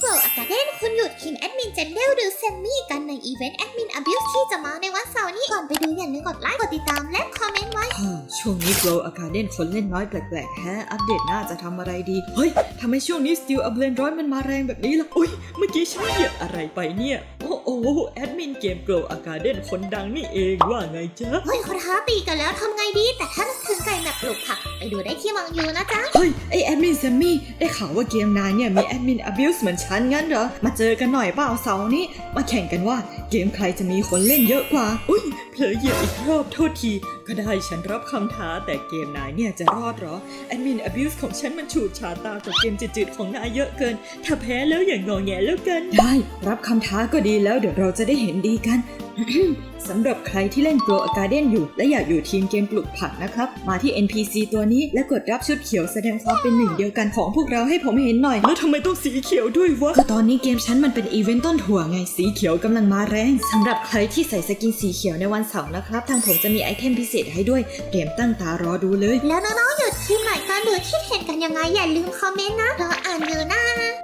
โปรอากาเดนคุณหยุดทีมแอดมินเจนเดลหรือแซมมี่กันในอีเวนต์แอดมินอ b บิวที่จะมาในวันเสาร์นี้ ก่อนไปดูอย่าลืมกดไลค์ กดติดตามและคอมเมนต์ไว้ฮ่าช่วงนี้ Glow Academy คนเล่นน้อยแปลกๆแฮะอัปเดตหน้าจะทำอะไรดี เฮ้ยทำไมช่วงนี้ Steel a b l a n ร้อนมันมาแรงแบบนี้ล่ะอุ้ยเมื่อกี้ฉันเหยียบอะไรไปเนี่ย โอ้โอ้แอดมินเกม Glow Academy คนดังนี่เองว่าไงจ๊ะเฮ้ยเขาท้าตีกันแล้วทำไงดีแต่ ปลูกผักไปดูได้ที่มังยูนะจ๊ะ เฮ้ยไอแอดมินแซมมี่ได้ข่าวว่าเกมนายเนี่ยมีแอดมิน abuse เหมือนฉันงั้นเหรอ มาเจอกันหน่อยเปล่าเสาร์นี้ มาแข่งกันว่าเกมใครจะมีคนเล่นเยอะกว่า อุ้ยเผลอเหยียบอีกรอบโทษที ก็ได้ฉันรับคำท้าแต่เกมนายเนี่ยจะรอดเหรอแอดมิน abuse ของฉันมันฉูดฉาดตากับเกมจืดๆของนายเยอะเกิน ถ้าแพ้แล้วอย่างงอแงแล้วกัน ได้ รับคำท้าก็ดีแล้วเดี๋ยวเราจะได้เห็นดีกัน สำหรับใครที่เล่น Grow a Garden อยู่ และอยากอยู่ทีมเกมปลูกผักนะครับ มาที่ NPC ตัวนี้และกดรับชุดเขียวแสดงความเป็นหนึ่งเดียวกันของพวกเราให้ผมเห็นหน่อย แล้วทำไมต้องสีเขียวด้วยวะก็ตอนนี้เกมฉันมันเป็นอีเวนต์ต้นถั่วไงสีเขียวกำลังมาแรงสำหรับใครที่ใส่สกินสีเขียวในวันเสาร์นะครับ ทางผมจะมีไอเทมพิเศษให้ด้วยเตรียมตั้งตารอดูเลย แล้วน้องๆหยุดทีมไหนกันหรือคิดเห็นกันยังไงอย่าลืมคอมเมนต์นะรออ่านอยู่นะ